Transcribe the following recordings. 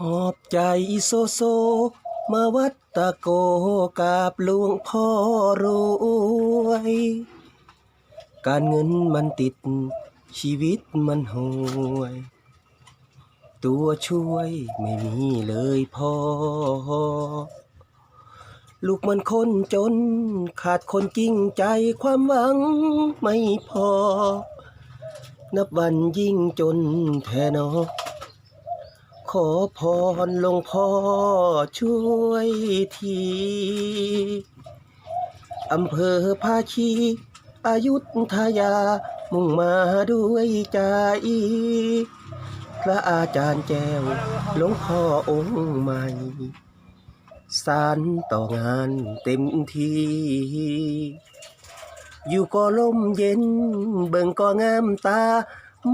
อบใจโซโซ มาวัดตะโกกาบหลวงพ่อรวย การเงินมันติดชีวิตมันห่วย ตัวช่วยไม่มีเลยพ่อลูกมันคนจน ขาดคนจริงใจความหวังไม่พอ นับวันยิ่งจนแทนอ อพรหลวงพ่อช่วยทีอำเภอภาชีอายุทยา มุ่งมาด้วยใจพระอาจารย์แก้วหลวงพ่อองค์ใหม่สารต่องานเต็มที่อยู่ก็ลมเย็น เบิ่งก็งามตา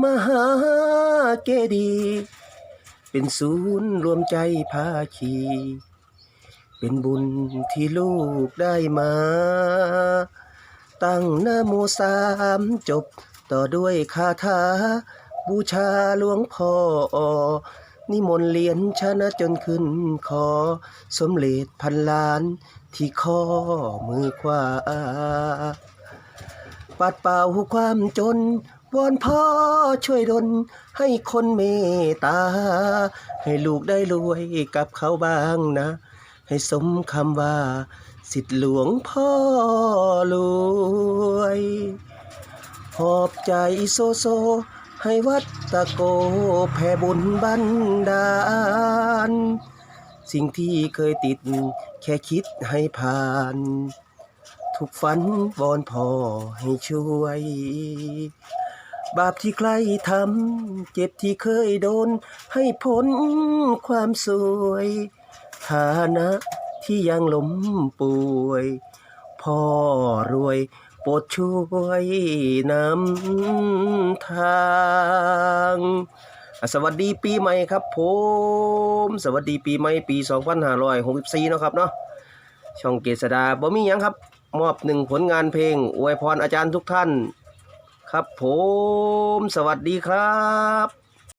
มหาเกดีย์ เป็นศูนย์รวมใจภาคี เป็นบุญที่ลูกได้มา ตั้งนโมสามจบต่อด้วยคาถา บูชาหลวงพ่อนิมนต์เหรียญชนะจนขึ้นคอ สมเลดพันล้านที่ข้อมือขวาปัดเป่าความจน วอนพ่อช่วยดลให้คนเมตตา ให้ลูกได้รวยกับเขาบ้างนะ ให้สมคำว่า สิทธิหลวงพ่อรวยหอบใจโซโซ ให้วัดตะโกแผ่บุญบันดาล สิ่งที่เคยติดแค่คิดให้ผ่าน ทุกฝันวอนพ่อให้ช่วย บาปที่ใครทำเจ็บที่เคยโดน ให้พ้นความสวยฐานะที่ยังล้มป่วย พ่อรวยโปรดช่วยนำทาง สวัสดีปีใหม่ครับผม สวัสดีปีใหม่ปี 2564 เนาะครับเนาะช่องเกษดาบ่มีหยังครับ มอบหนึ่งผลงานเพลง อวยพรอาจารย์ทุกท่าน ครับผม สวัสดีครับ